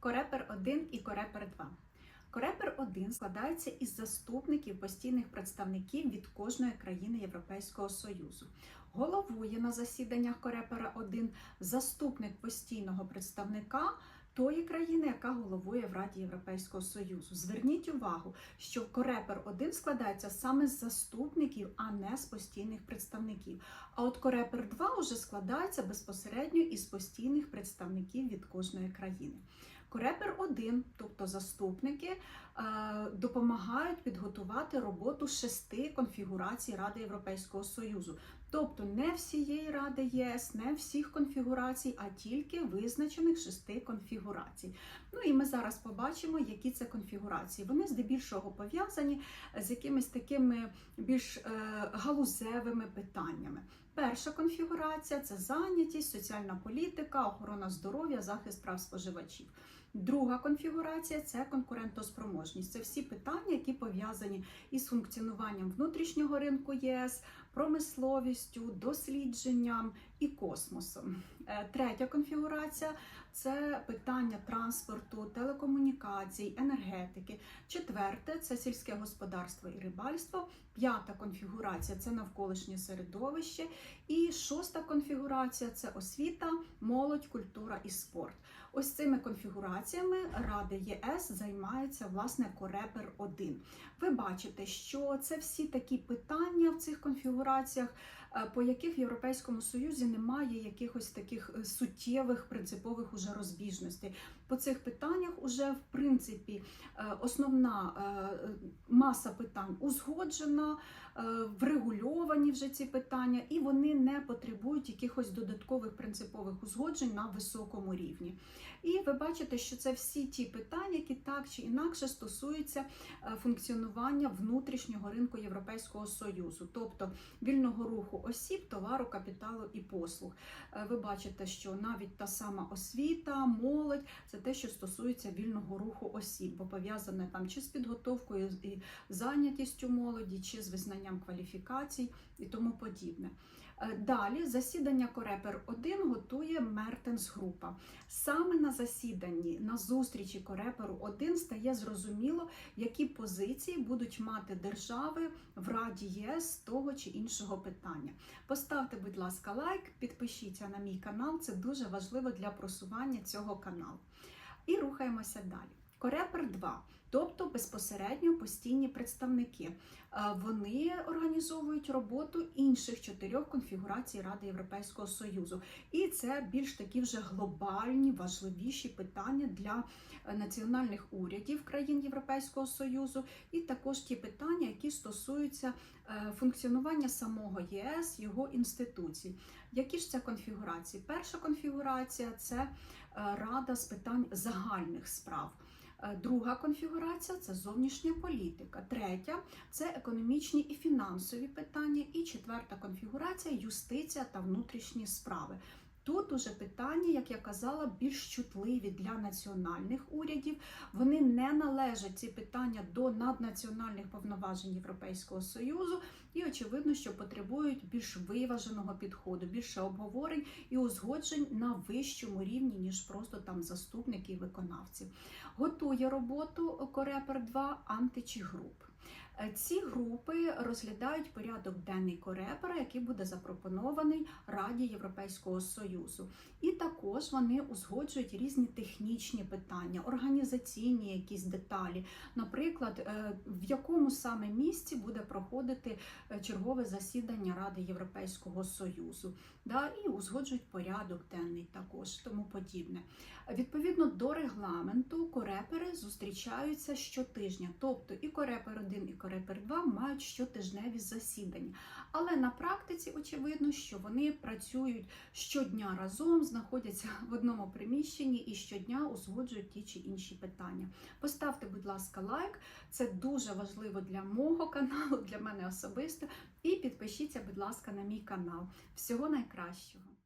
Корепер 1 і Корепер 2. Корепер 1 складається із заступників постійних представників від кожної країни Європейського Союзу. Головує на засіданнях Корепера 1 заступник постійного представника тої країни, яка головує в Раді Європейського Союзу. Зверніть увагу, що Корепер 1 складається саме з заступників, а не з постійних представників. А от Корепер 2 вже складається безпосередньо із постійних представників від кожної країни. Корепер 1, тобто заступники, е, допомагають підготувати роботу шести конфігурацій Ради Європейського Союзу. Тобто не всієї Ради ЄС, не всіх конфігурацій, а тільки визначених шести конфігурацій. Ну і ми зараз побачимо, які це конфігурації. Вони здебільшого пов'язані з якимись такими більш е, галузевими питаннями. Перша конфігурація це зайнятість, соціальна політика, охорона здоров'я, захист прав споживачів. Друга конфігурація це конкурентоспроможність. Це всі питання, які пов'язані із функціонуванням внутрішнього ринку ЄС, промисловістю, дослідженням і космосом. Е, Третя конфігурація це питання транспорту, телекомунікацій, енергетики. Четверте це сільське господарство і рибальство. П'ята конфігурація це навколишнє середовище. І шоста конфігурація це освіта, молодь, культура і спорт. Ось цими конфігураціями Ради ЄС займається власне Корепер 1. Ви бачите, що це всі такі питання в цих конфігураціях, по яких в Європейському Союзі немає якихось таких е, суттєвих принципових уже розбіжностей. По цих питаннях уже в принципі е, основна маса питань узгоджена, врегульовані вже ці питання, і вони не потребують якихось додаткових принципових узгоджень на високому рівні. І ви бачите, що це всі ті питання, які так чи інакше стосуються функціонування внутрішнього ринку Європейського Союзу, тобто вільного руху осіб, товару, капіталу і послуг. Ви бачите, що навіть та сама освіта, молодь це те, що стосується вільного руху осіб, бо пов'язане там чи з підготовкою і зайнятістю молоді, чи з визнанням кваліфікацій і тому подібне. Далі засідання Корепер 1 готує Мертенс група. Саме на засіданні, на зустрічі Кореперу 1 стає зрозуміло, які позиції будуть мати держави в Раді ЄС того чи іншого питання. Поставте, будь ласка, лайк, підпишіться на мій канал, це дуже важливо для просування цього каналу. І рухаємося далі. Корепер 2, тобто безпосередньо постійні представники. Вони організовують роботу інших чотирьох конфігурацій Ради Європейського Союзу. І це більш такі вже глобальні, важливіші питання для національних урядів країн Європейського Союзу, і також ті питання, які стосуються функціонування самого ЄС, його інституцій. Які ж це конфігурації? Перша конфігурація це Рада з питань загальних справ. Друга конфігурація це зовнішня політика. Третя це економічні і фінансові питання. І четверта конфігурація юстиція та внутрішні справи. Тут уже питання, як я казала, більш чутливі для національних урядів. Вони не належать ці питання до наднаціональних повноважень Європейського Союзу, і очевидно, що потребують більш виваженого підходу, більше обговорень і узгоджень на вищому рівні, ніж просто там заступники і виконавці. Готує роботу Корепер 2 античі груп. Ці групи розглядають порядок денний Корепера, який буде запропонований Раді Європейського Союзу. І також вони узгоджують різні технічні питання, організаційні якісь деталі. Наприклад, в якому саме місці буде проходити чергове засідання Ради Європейського Союзу. І узгоджують порядок денний також, тому подібне. Відповідно до регламенту, корепери зустрічаються щотижня, тобто і Корепер 1, і Корепер 2 мають щотижневі засідання. Але на практиці очевидно, що вони працюють щодня разом, знаходяться в одному приміщенні і щодня узгоджують ті чи інші питання. Поставте, будь ласка, лайк, це дуже важливо для мого каналу, для мене особисто. І підпишіться, будь ласка, на мій канал. Всього найкращого!